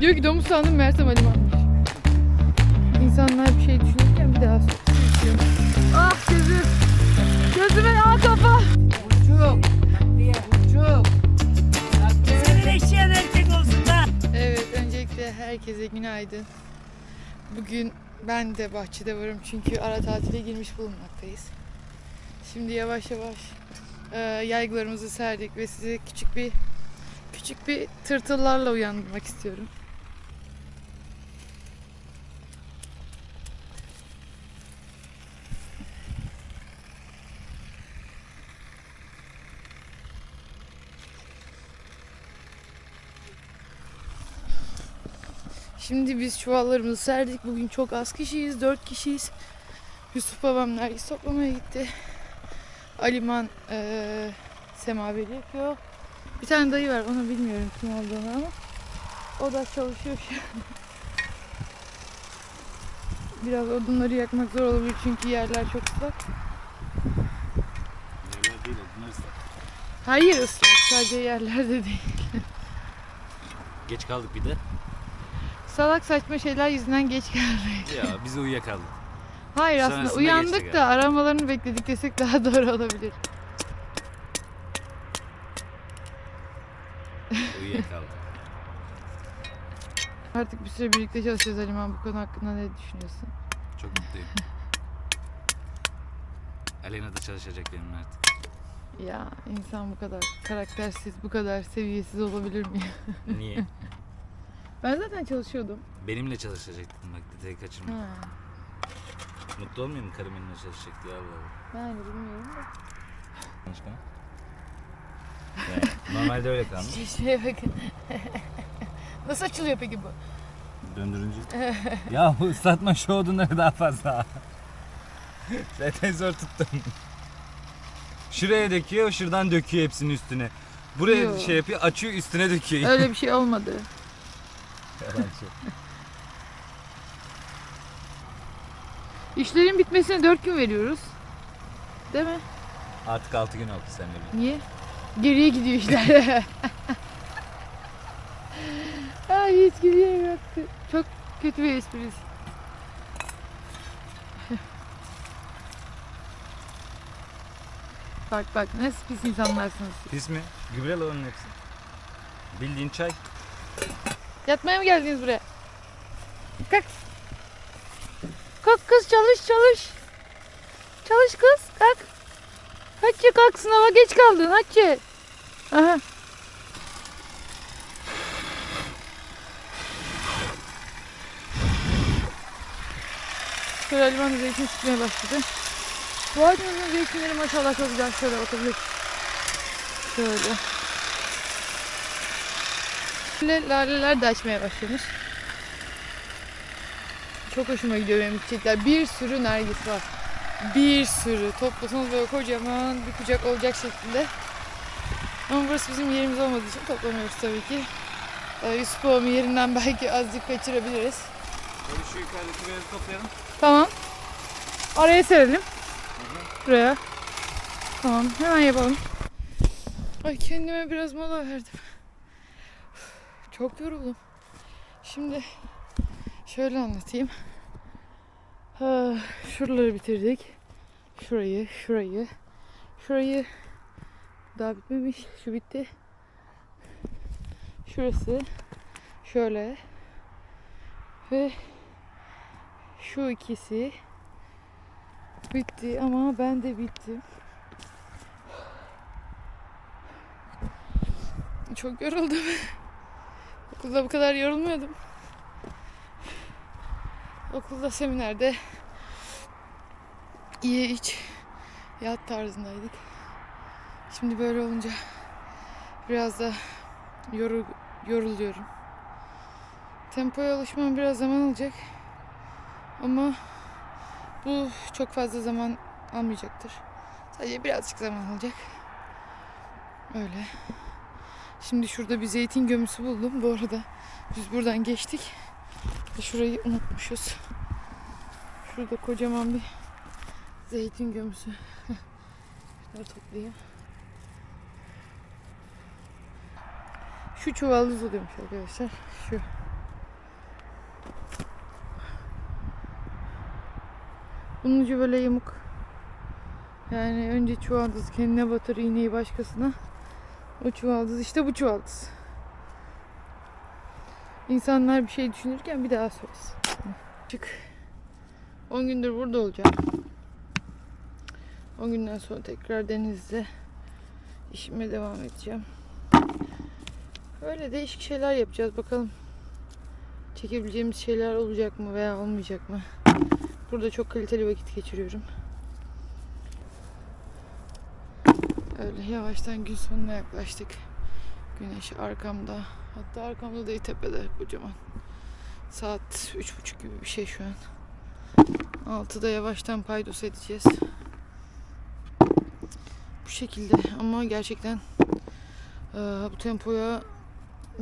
Diyor ki domuz sandım Mersem Aliman'mış. İnsanlar bir şey düşünürken bir daha söylüyor. Ah gözüm. Gözüme aa kafa. Buçuk. Buçuk. Senin eşeğin erkek olsun da. Evet öncelikle herkese günaydın. Bugün ben de bahçede varım çünkü ara tatile girmiş bulunmaktayız. Şimdi yavaş yavaş e, yaygılarımızı serdik ve size küçük bir küçük bir tırtıllarla uyandırmak istiyorum. Şimdi biz çuvallarımızı serdik. Bugün çok az kişiyiz. Dört kişiyiz. Yusuf babam nergis toplamaya gitti. Aliman eee semaveri yapıyor. Bir tane dayı var. Onu bilmiyorum kim olduğunu ama. O da çalışıyor şu an. Biraz odunları yakmak zor olabilir çünkü yerler çok ıslak. Yerler değil bunlar ıslak. Hayır ıslak. Sadece yerlerde değil. Geç kaldık bir de. Salak saçma şeyler yüzünden geç geldik. Ya biz uyuyakaldık. Hayır aslında Sonrasında uyandık geçtik da aramalarını bekledik desek daha doğru olabilir. Uyuyakaldık. Artık bir süre birlikte çalışacağız Aliman. Bu konu hakkında ne düşünüyorsun? Çok mutluyum. Alena da çalışacak benimle artık. Ya insan bu kadar karaktersiz, bu kadar seviyesiz olabilir mi? Niye? ben zaten çalışıyordum. benimle çalışacaktın bak detayı kaçırma. Ha, Mutlu mu karım benimle çalışacak diye Allah Allah. yani bilmiyorum da. Başka? Yani normalde öyle kalmış. Şeye bakın. Nasıl açılıyor peki bu? Döndürünce. ya bu ıslatma şu odunları daha fazla. Zaten zor tuttum. Şuraya döküyor, şuradan döküyor hepsinin üstüne. Buraya Yo. şey yapıyor, açıyor üstüne döküyor. Öyle bir şey olmadı. Yalancı. İşlerin bitmesine 4 gün veriyoruz. Değil mi? Artık 6 gün oldu sen de. Niye? Geriye gidiyor işler. Ay hiç geriye yoktu. Çok kötü bir esprisi. bak bak nasıl pis insanlarsınız. Pis mi? Gübreli onun hepsi. Bildiğin çay. Yatmaya mı geldiniz buraya? Kalk. Kalk kız çalış çalış. Çalış kız kalk. Hatice kalk sınava geç kaldın Hatice. Aha. Şöyle Aliman da zeytin sıkmaya başladı. Bu ağacımızın zeytinleri maşallah çok güzel. Şöyle bakabilir. Şöyle. Böyle laleler de açmaya başlamış. Çok hoşuma gidiyor benim çiçekler. Bir sürü nergis var. Bir sürü. Toplasanız böyle kocaman bir kucak olacak şekilde. Ama burası bizim yerimiz olmadığı için toplamıyoruz tabii ki. Ee, Yusuf babamın yerinden belki azıcık kaçırabiliriz. Böyle şu yukarıdaki beyazı toplayalım. Tamam. Araya serelim. Buraya. Tamam hemen yapalım. Ay kendime biraz mola verdim. Çok yoruldum. Şimdi şöyle anlatayım. Ha, şuraları bitirdik. Şurayı, şurayı, şurayı daha bitmemiş. Şu bitti. Şurası şöyle ve şu ikisi bitti ama ben de bittim. Çok yoruldum. Okulda bu kadar yorulmuyordum. Okulda seminerde iyi iç yat tarzındaydık. Şimdi böyle olunca biraz da yoru, yoruluyorum. Tempoya alışmam biraz zaman alacak. Ama bu çok fazla zaman almayacaktır. Sadece birazcık zaman alacak. Öyle. Şimdi şurada bir zeytin gömüsü buldum. Bu arada biz buradan geçtik. Şurayı unutmuşuz. Şurada kocaman bir zeytin gömüsü. Şunları toplayayım. Şu çuvaldız oluyormuş arkadaşlar. Şu. Bunun ucu böyle yamuk. Yani önce çuvaldız kendine batır iğneyi başkasına. O çuvaldız işte bu çuvaldız. İnsanlar bir şey düşünürken bir daha söylesin. Çık. 10 gündür burada olacağım. 10 günden sonra tekrar denizde işime devam edeceğim. Öyle değişik şeyler yapacağız bakalım. Çekebileceğimiz şeyler olacak mı veya olmayacak mı? Burada çok kaliteli vakit geçiriyorum. Öyle yavaştan gün sonuna yaklaştık. Güneş arkamda. Hatta arkamda değil tepede kocaman. Saat üç buçuk gibi bir şey şu an. Altıda yavaştan paydos edeceğiz. Bu şekilde ama gerçekten eee, bu tempoya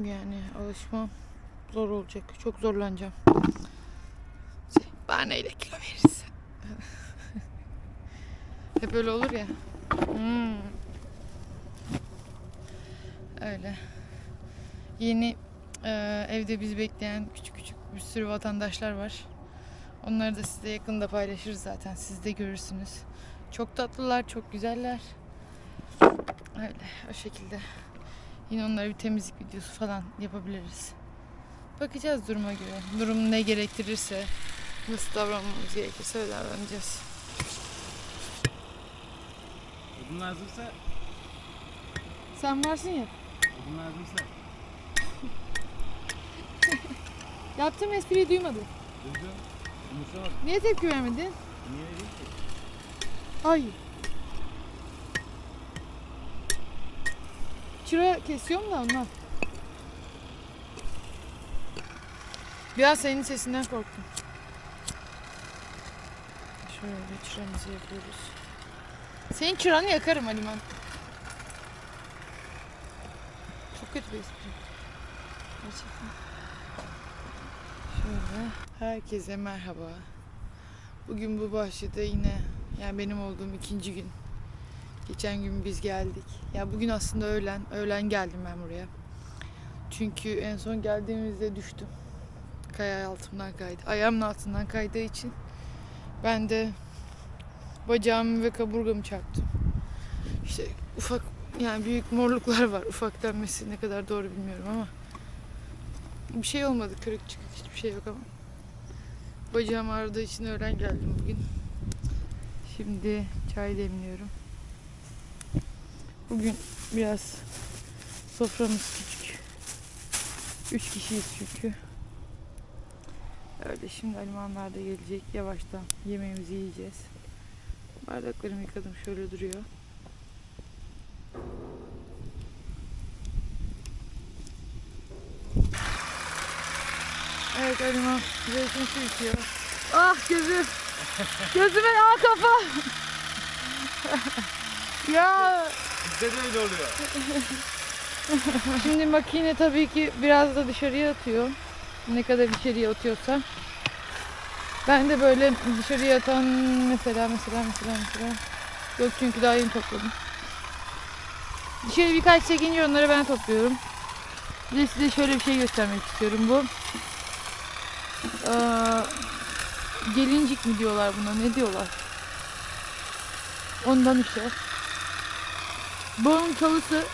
yani alışmam zor olacak. Çok zorlanacağım. Şey, bahaneyle kilo veririz. Hep öyle olur ya. Hmm. Öyle. Yeni eee, evde bizi bekleyen küçük küçük bir sürü vatandaşlar var. Onları da size yakında paylaşırız zaten. Siz de görürsünüz. Çok tatlılar, çok güzeller. Öyle o şekilde. Yine onlara bir temizlik videosu falan yapabiliriz. Bakacağız duruma göre. Durum ne gerektirirse, nasıl davranmamız gerekirse öyle davranacağız. Odun lazımsa, Sen varsın ya. Odun lazımsa. Yaptığım espriyi duymadın. Duydum. Umursamadım. Niye tepki vermedin? Niye vereyim ki? Ay. Çıra kesiyorum da ondan. Biraz senin sesinden korktum. Şöyle çıramızı yapıyoruz. Senin çıranı yakarım Aliman. Çok kötü bir espri. Gerçekten. Şöyle. Herkese merhaba. Bugün bu bahçede yine yani benim olduğum ikinci gün. Geçen gün biz geldik. Ya bugün aslında öğlen, öğlen geldim ben buraya. Çünkü en son geldiğimizde düştüm. Kaya altımdan kaydı. Ayağımın altından kaydığı için ben de bacağımı ve kaburgamı çarptım. İşte ufak yani büyük morluklar var. Ufak denmesi ne kadar doğru bilmiyorum ama bir şey olmadı. Kırık çıkık hiçbir şey yok ama. Bacağım ağrıdığı için öğlen geldim bugün. Şimdi çay demliyorum. Bugün biraz soframız küçük. Üç kişiyiz çünkü. Öyle şimdi Alimanlar da gelecek. Yavaştan yemeğimizi yiyeceğiz. Bardaklarımı yıkadım şöyle duruyor. Aliman zeytin su içiyor. Ah gözüm. Gözüme yağ kafa. ya Bizde de öyle oluyor. Şimdi makine tabii ki biraz da dışarıya atıyor. Ne kadar içeriye atıyorsa. Ben de böyle dışarıya atan mesela mesela mesela mesela. Yok çünkü daha yeni topladım. Dışarı birkaç çekince onları ben topluyorum. Bir de size şöyle bir şey göstermek istiyorum. Bu eee, gelincik mi diyorlar buna ne diyorlar? Ondan işte. Bunun çalısı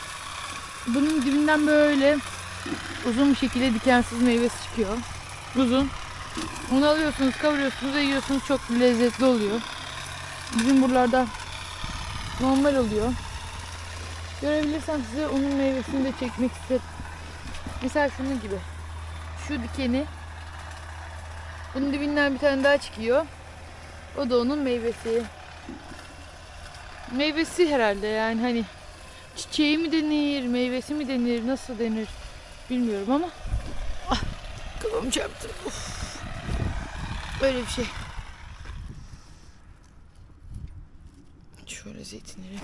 bunun dibinden böyle uzun bir şekilde dikensiz meyvesi çıkıyor. Uzun. Onu alıyorsunuz, kavuruyorsunuz ve yiyorsunuz. Çok lezzetli oluyor. Bizim buralarda normal oluyor. Görebilirsem size onun meyvesini de çekmek isterim. Mesela şunun gibi. Şu dikeni. Bunun dibinden bir tane daha çıkıyor. O da onun meyvesi. Meyvesi herhalde yani hani çiçeği mi denir, meyvesi mi denir, nasıl denir bilmiyorum ama ah, kafamı çarptım. Of. Böyle bir şey. Şöyle zeytinleri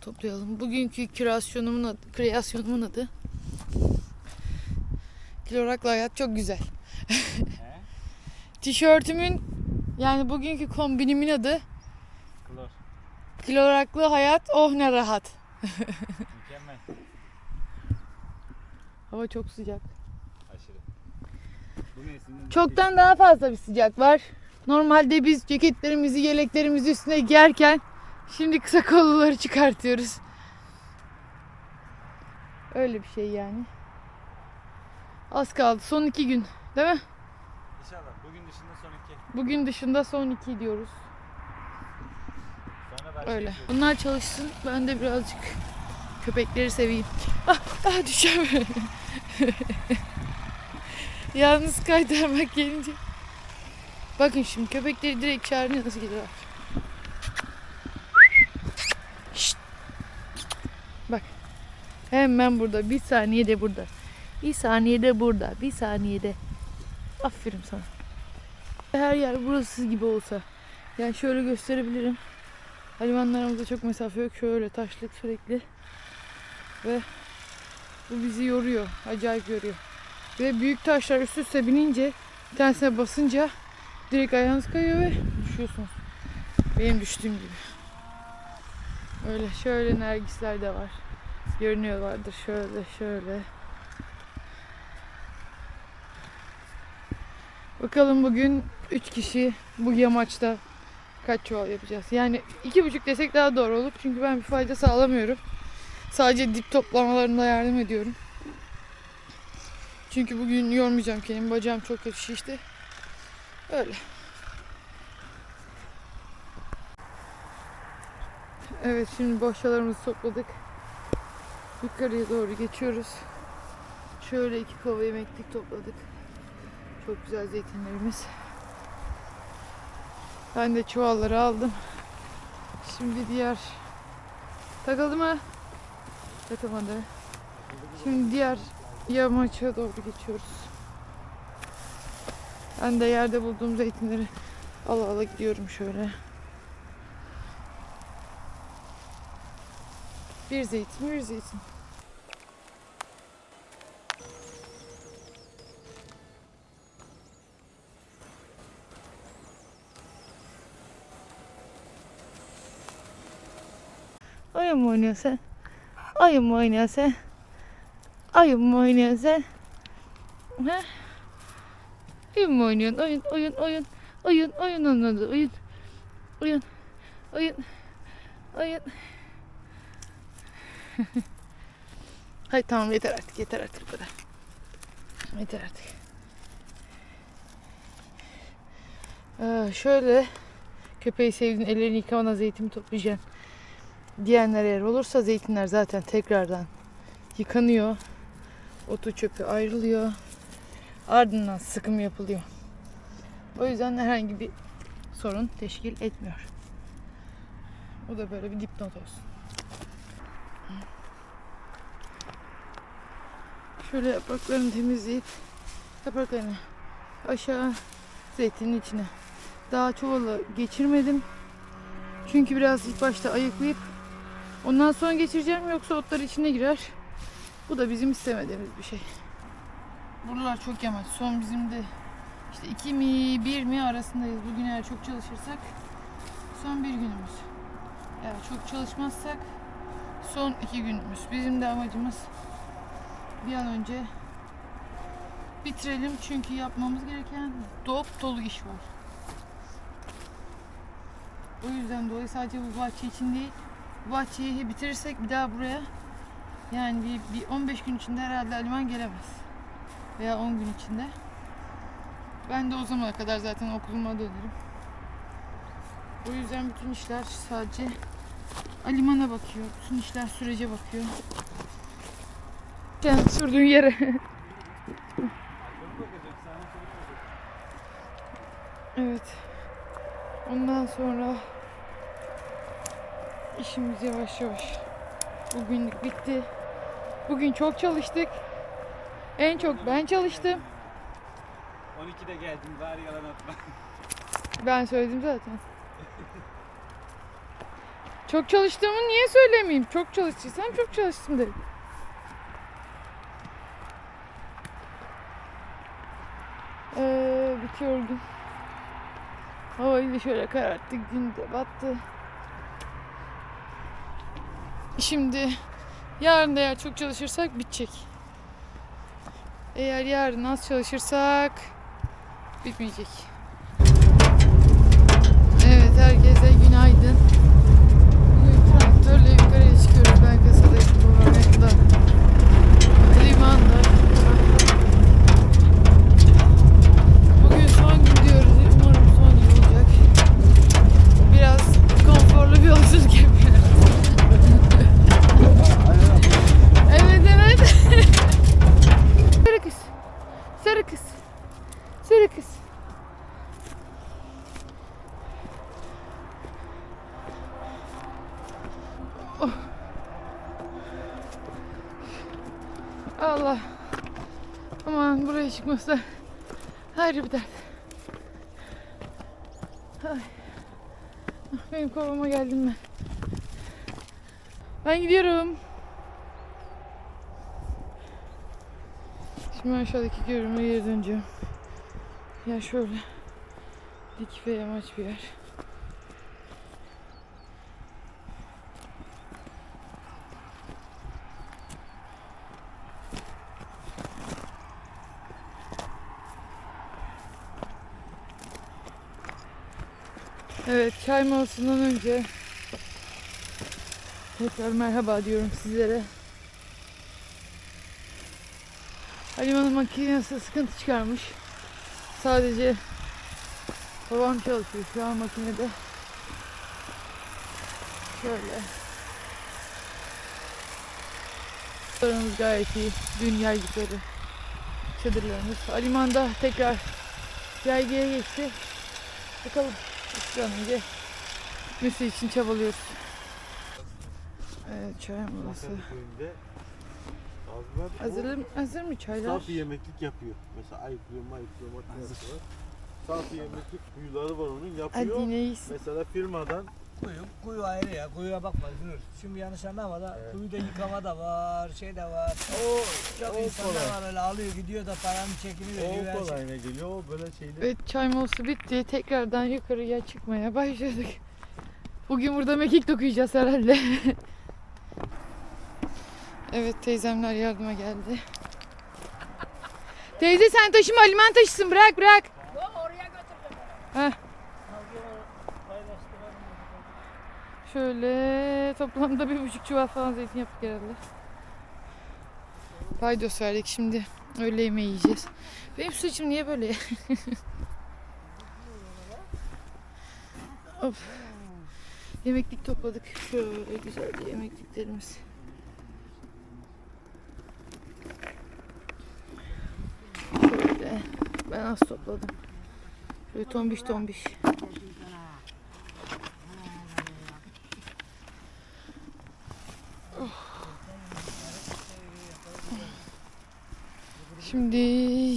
toplayalım. Bugünkü kreasyonumun adı, kreasyonumun adı Kloraklı hayat çok güzel. Tişörtümün yani bugünkü kombinimin adı Klor. Kloraklı hayat oh ne rahat. Mükemmel. Hava çok sıcak. Aşırı. Bu mevsimde Çoktan daha fazla bir sıcak var. Normalde biz ceketlerimizi, yeleklerimizi üstüne giyerken şimdi kısa kolluları çıkartıyoruz. Öyle bir şey yani. Az kaldı. Son iki gün. Değil mi? İnşallah bugün dışında son iki. Bugün dışında son iki diyoruz. Öyle. Bunlar çalışsın. Ben de birazcık köpekleri seveyim. Ah, ah düşeceğim. Yalnız kaytarmak gelince. Bakın şimdi köpekleri direkt çağırınca nasıl gidiyorlar. Şşt. Bak. Hemen burada. Bir saniyede burada. Bir saniyede burada. Bir saniyede. Aferin sana. Her yer burası gibi olsa. Yani şöyle gösterebilirim. Hayvanlarımızda çok mesafe yok. Şöyle taşlık sürekli. Ve bu bizi yoruyor. Acayip yoruyor. Ve büyük taşlar üst üste binince bir tanesine basınca direkt ayağınız kayıyor ve düşüyorsunuz. Benim düştüğüm gibi. Öyle şöyle nergisler de var. Görünüyorlardır şöyle şöyle. Bakalım bugün 3 kişi bu yamaçta kaç çuval yapacağız? Yani iki buçuk desek daha doğru olur. Çünkü ben bir fayda sağlamıyorum. Sadece dip toplamalarında yardım ediyorum. Çünkü bugün yormayacağım kendimi. Bacağım çok kötü şişti. Öyle. Evet şimdi boşyalarımızı topladık. Yukarıya doğru geçiyoruz. Şöyle iki kova yemeklik topladık. Çok güzel zeytinlerimiz. Ben de çuvalları aldım. Şimdi diğer takıldı mı? Takılmadı. Şimdi diğer yamaça doğru geçiyoruz. Ben de yerde bulduğum zeytinleri ala ala gidiyorum şöyle. Bir zeytin, bir zeytin. Oyun mu oynuyorsun sen? Oyun mu oynuyorsun sen? Oyun mu oynuyorsun sen? He? Oyun mu oynuyorsun? Oyun, oyun, oyun. Oyun, oyun onun adı. Oyun. Oyun. Oyun. Oyun. Hayır tamam yeter artık. Yeter artık bu kadar. Yeter artık. Ee, şöyle köpeği sevdiğin ellerini yıkamana zeytin toplayacaksın diyenler eğer olursa zeytinler zaten tekrardan yıkanıyor. Otu çöpü ayrılıyor. Ardından sıkım yapılıyor. O yüzden herhangi bir sorun teşkil etmiyor. Bu da böyle bir dipnot olsun. Şöyle yapraklarını temizleyip yapraklarını aşağı zeytinin içine. Daha çuvala geçirmedim. Çünkü biraz ilk başta ayıklayıp ondan sonra geçireceğim yoksa otlar içine girer. Bu da bizim istemediğimiz bir şey. Buralar çok yamaç. Son bizim de işte 2 mi 1 mi arasındayız. Bugün eğer çok çalışırsak son bir günümüz. Eğer çok çalışmazsak son iki günümüz. Bizim de amacımız bir an önce bitirelim çünkü yapmamız gereken dop dolu iş var. O yüzden dolayı sadece bu bahçe için değil, bahçeyi bitirirsek bir daha buraya yani bir, bir 15 gün içinde herhalde Aliman gelemez. Veya 10 gün içinde. Ben de o zamana kadar zaten okuluma dönerim. O yüzden bütün işler sadece Aliman'a bakıyor. Bütün işler sürece bakıyor. Sen sürdüğün yere. evet. Ondan sonra işimiz yavaş yavaş bugünlük bitti. Bugün çok çalıştık. En çok ben çalıştım. 12'de geldim bari yalan atma. Ben söyledim zaten. Çok çalıştığımı niye söylemeyeyim? Çok çalıştıysam çok çalıştım derim. Ee, bitiyor gün. Havayı da şöyle kararttık. Gün de battı. Şimdi yarın eğer çok çalışırsak bitecek. Eğer yarın az çalışırsak bitmeyecek. Evet herkese gün geldim ben. Ben gidiyorum. Şimdi aşağıdaki görünüme geri döneceğim. Ya şöyle dik ve yamaç bir yer. Evet çay molasından önce tekrar merhaba diyorum sizlere. Halimanın makinesi sıkıntı çıkarmış. Sadece babam çalışıyor şu an makinede. Şöyle. Çadırlarımız gayet iyi. Dün yaydıkları çadırlarımız. Alimanda tekrar yaygıya geçti. Bakalım bir an önce için çabalıyoruz. Evet çay molası. Hazır, hazır mı çaylar? Saf yemeklik yapıyor. Mesela ayıklıyor, mayıklıyor, makinesi var. Saf yemeklik kuyuları var onun yapıyor. Hadi neyse. Mesela firmadan Kuyu, kuyu ayrı ya. Kuyuya bakma Nur. Şimdi yanlış anlama da Evet. kuyuda yıkama da var, şey de var. O çok o insanlar kolay. var öyle alıyor gidiyor da paranın çekini veriyor. her o şey. kolayına geliyor. O böyle şeyler. Evet çay molası bitti. Tekrardan yukarıya çıkmaya başladık. Bugün burada mekik dokuyacağız herhalde. evet teyzemler yardıma geldi. Teyze sen taşıma liman taşısın bırak bırak. Heh. Şöyle toplamda bir buçuk çuval falan zeytin yaptık herhalde. Paydos verdik şimdi öğle yemeği yiyeceğiz. Benim saçım niye böyle? of. Yemeklik topladık. Şöyle güzelce yemekliklerimiz. Şöyle. Ben az topladım. Şöyle tombiş tombiş. Şimdi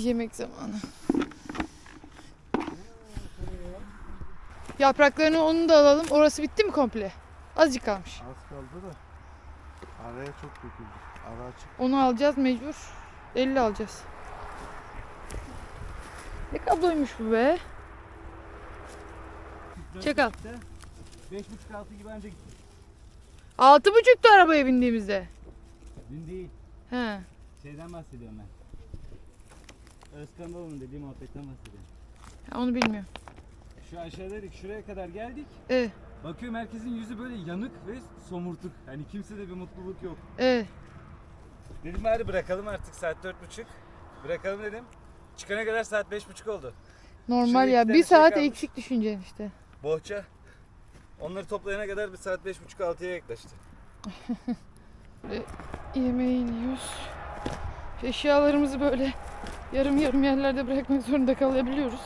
yemek zamanı. Yapraklarını onu da alalım. Orası bitti mi komple? Azıcık kalmış. Az kaldı da araya çok döküldü. Ara açık. Onu alacağız mecbur. 50 alacağız. Ne kabloymuş bu be? Çakal. Beş buçuk altı gibi önce gittim. Altı buçuktu arabaya bindiğimizde. Dün değil. He. Şeyden bahsediyorum ben. Özkan babamın dediği muhabbetten bahsediyorum. Onu bilmiyorum. Şu aşağıdaydık şuraya kadar geldik. Evet. Bakıyorum herkesin yüzü böyle yanık ve somurtuk. Hani kimsede bir mutluluk yok. Evet. Dedim bari bırakalım artık saat dört buçuk. Bırakalım dedim. Çıkana kadar saat beş buçuk oldu. Normal Şuraya ya. Bir şey saat kalmış. eksik düşüneceksin işte. Bohça. Onları toplayana kadar bir saat beş buçuk altıya yaklaştı. Yemeğini yiyoruz. Eşyalarımızı böyle yarım yarım yerlerde bırakmak zorunda kalabiliyoruz.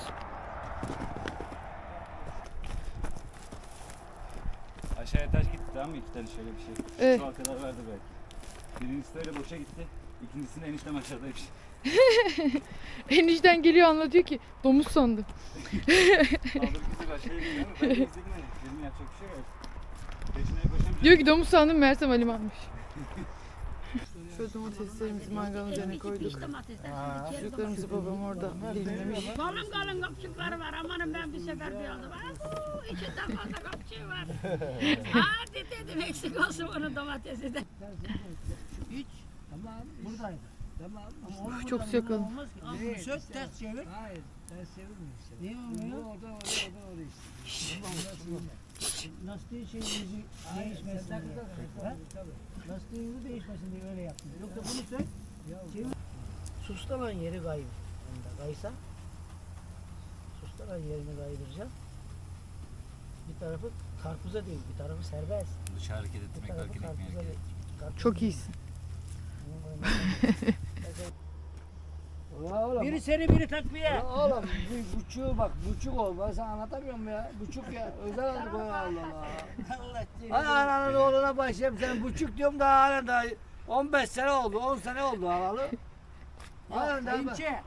Aşağıya taş gitti tamam mı? İki tane şöyle bir şey. Evet. Şu kadar verdi belki. Birincisi öyle boşa gitti. İkincisinde eniştem aşağıdaymış. Enişten geliyor anlatıyor ki domuz sandım. Şey. Diyor ki domuz sandım Mersem Aliman'mış. Şöyle domateslerimizi mangalın üzerine koyduk. Çocuklarımızı babam orada dilimlemiş. Kalın kalın kapçıkları var. Amanın ben bir sefer bir aldım. Aa, içinden fazla kapçığı var. Hadi dedim eksik olsun onun domatesi de. Tamam buradaydı. Tamam. Ama onu Çok bunu sök ters çevir. Hayır, ters çevirmiyor. Niye olmuyor? Bu oradan oraya, oradan oraya işte. Şey yüzü Hayır, değişmesin sen diye. Ha? yüzü değişmesin diye öyle yaptım. Yoksa bunu sök. Çevir. Suslanan yeri kayıyor. Bunda kaysa. Suslanan yerini kaydıracağım. Bir tarafı karpuza değil, bir tarafı serbest. Dışı hareket etmek, hareket etmeye gerek. Çok iyisin. Oğlum. Biri seni biri takviye. Ya oğlum bu buçuğu bak buçuk ol. Ben sana anlatamıyor muyum ya? Buçuk ya. Özel adı koy Allah Allah. Hay ananın oğluna başlayayım sen buçuk diyorum daha hala daha 15 sene oldu 10 sene oldu halalı. Halen daha kayınçe.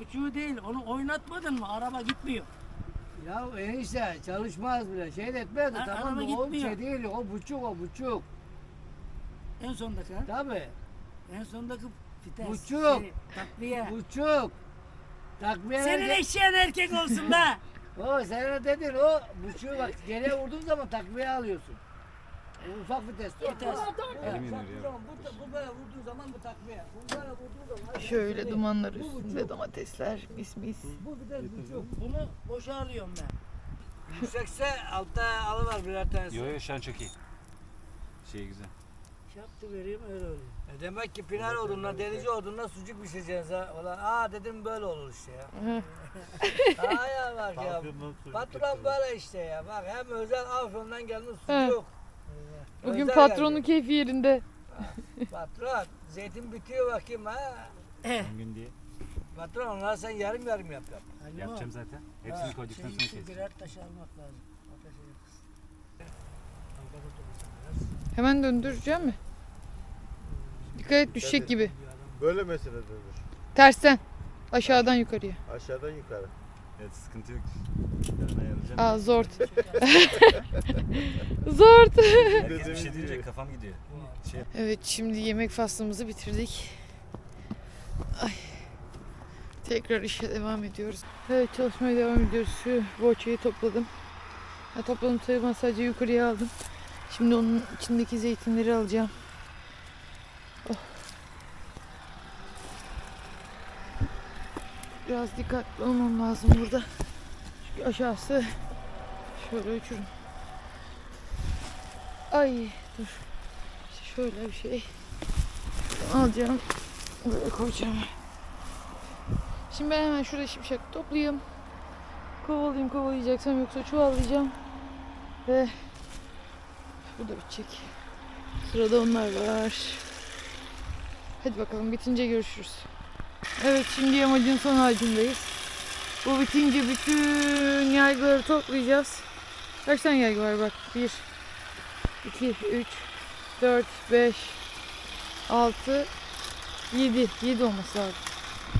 Buçuğu değil, onu oynatmadın mı? Araba gitmiyor. Ya enişte çalışmaz bile şey de etmez de Ha, tamam araba mı? O gitmiyor. şey değil o buçuk o buçuk. En sondaki ha? Tabi En sondaki vites. Buçuk. Şey, takviye. buçuk. Takviye Senin eşeğin erkek olsun da. O sen ne dedin o buçuğu bak geriye vurduğun zaman takviye alıyorsun. O ufak vites. Vites. Elim Evet, yanıyor. Bu, bu, bu böyle vurduğun zaman bu takviye. Bu böyle vurduğun zaman. Şöyle dumanlar Bu üstünde buçuk. domatesler mis mis. Bu vites buçuk. Bunu boşa alıyorum ben. Yüksekse altta alıver birer tanesi. Yo yo şu an çok iyi. Şey güzel. Şaptı vereyim öyle oluyor. E demek ki pinar odunla, denici odunla sucuk pişireceğiz ha. Ulan aa dedim böyle olur işte ya. Aa ya bak ya. Afyon'dan sucuk Patron getiriyor. böyle işte ya. Bak hem özel Afyon'dan gelmiş sucuk. Bugün Özel patronun geldi. keyfi yerinde. Patron zeytin bitiyor bakayım ha. On gün diye. Patron onları sen yarım yarım yap yap. Halil Yapacağım zaten. Hepsini koyduktan Şey sonra için keseceğim. birer taş almak lazım. Ateşe yakız. Hemen döndüreceğim mi? Dikkat et düşecek gibi. Böyle mesele dönür. Tersten. Aşağıdan yukarıya. Aşağıdan yukarı. Evet sıkıntı yok. Yarın ayarlayacağım. Aa zor. Zor. Herkes bir şey diyecek kafam gidiyor. Şey Evet şimdi yemek faslımızı bitirdik. Ay. Tekrar işe devam ediyoruz. Evet çalışmaya devam ediyoruz. Şu boçayı topladım. Ha, topladım sayılmaz sadece yukarıya aldım. Şimdi onun içindeki zeytinleri alacağım. Biraz dikkatli olmam lazım burada. Çünkü aşağısı şöyle uçurum. Ay dur. İşte şöyle bir şey alacağım. Böyle koyacağım. Şimdi ben hemen şurada şimşek toplayayım. Kovalayayım kovalayacaksam yoksa çuvallayacağım. Ve bu da bitecek. Sırada onlar var. Hadi bakalım bitince görüşürüz. Evet şimdi yamacın son ağacındayız. Bu bitince bütün yaygıları toplayacağız. Kaç tane yaygı var bak. 1, 2, 3, 4, 5, 6, 7. 7 olması lazım.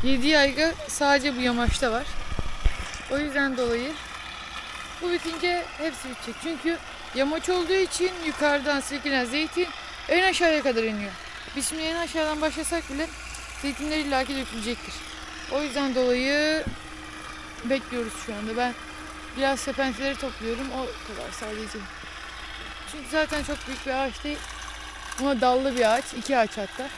7 yaygı sadece bu yamaçta var. O yüzden dolayı bu bitince hepsi bitecek. Çünkü yamaç olduğu için yukarıdan silkelen zeytin en aşağıya kadar iniyor. Biz şimdi en aşağıdan başlasak bile zeytinler illaki dökülecektir. O yüzden dolayı bekliyoruz şu anda. Ben biraz sepentileri topluyorum. O kadar sadece. Çünkü zaten çok büyük bir ağaç değil. Ama dallı bir ağaç. iki ağaç hatta.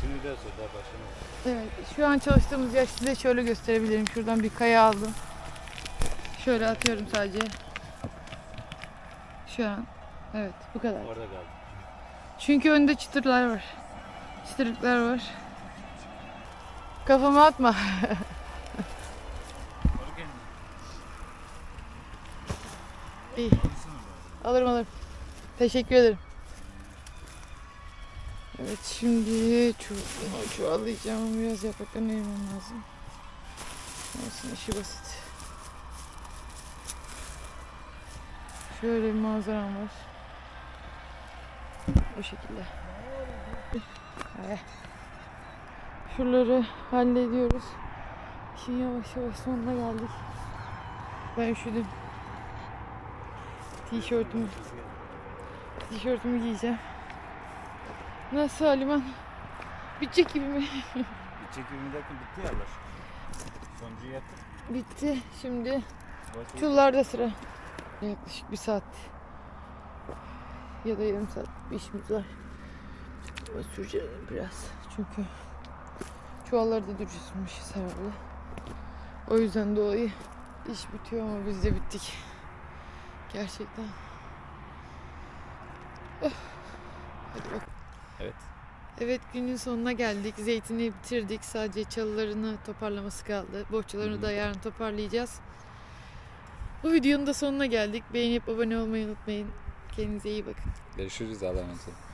Şimdi de daha başlamadı. Evet, şu an çalıştığımız yer size şöyle gösterebilirim. Şuradan bir kaya aldım. Şöyle atıyorum sadece. Şu an. Evet, bu kadar. Orada kaldı. Çünkü önde çıtırlar var. Çıtırlıklar var. Kafama atma. İyi. Alırım alırım. Teşekkür ederim. Evet şimdi çu bunu çuvallayacağım. Biraz yapraklarını yemem lazım. Olsun işi basit. Şöyle bir manzaram var. Bu şekilde. Şuraları hallediyoruz. Şimdi yavaş yavaş sonuna geldik. Ben üşüdüm. Tişörtümü tişörtümü giyeceğim. Nasıl Haliman? Bitecek gibi mi? Bitecek ürün derken bitti yerler. Sonuncuyu yaptık. Bitti. Şimdi çullarda sıra. Yaklaşık bir saat ya da yarım saat bir işimiz var. Ama süreceğim biraz. Çünkü çuvalları da dürüstmüşüz herhalde. O yüzden dolayı iş bitiyor ama biz de bittik. Gerçekten. Oh. Hadi bak. Evet. Evet günün sonuna geldik. Zeytini bitirdik. Sadece çalılarını toparlaması kaldı. Bohçalarını da yarın toparlayacağız. Bu videonun da sonuna geldik. Beğenip abone olmayı unutmayın. Kendinize iyi bakın. Görüşürüz Allah'a emanet olun.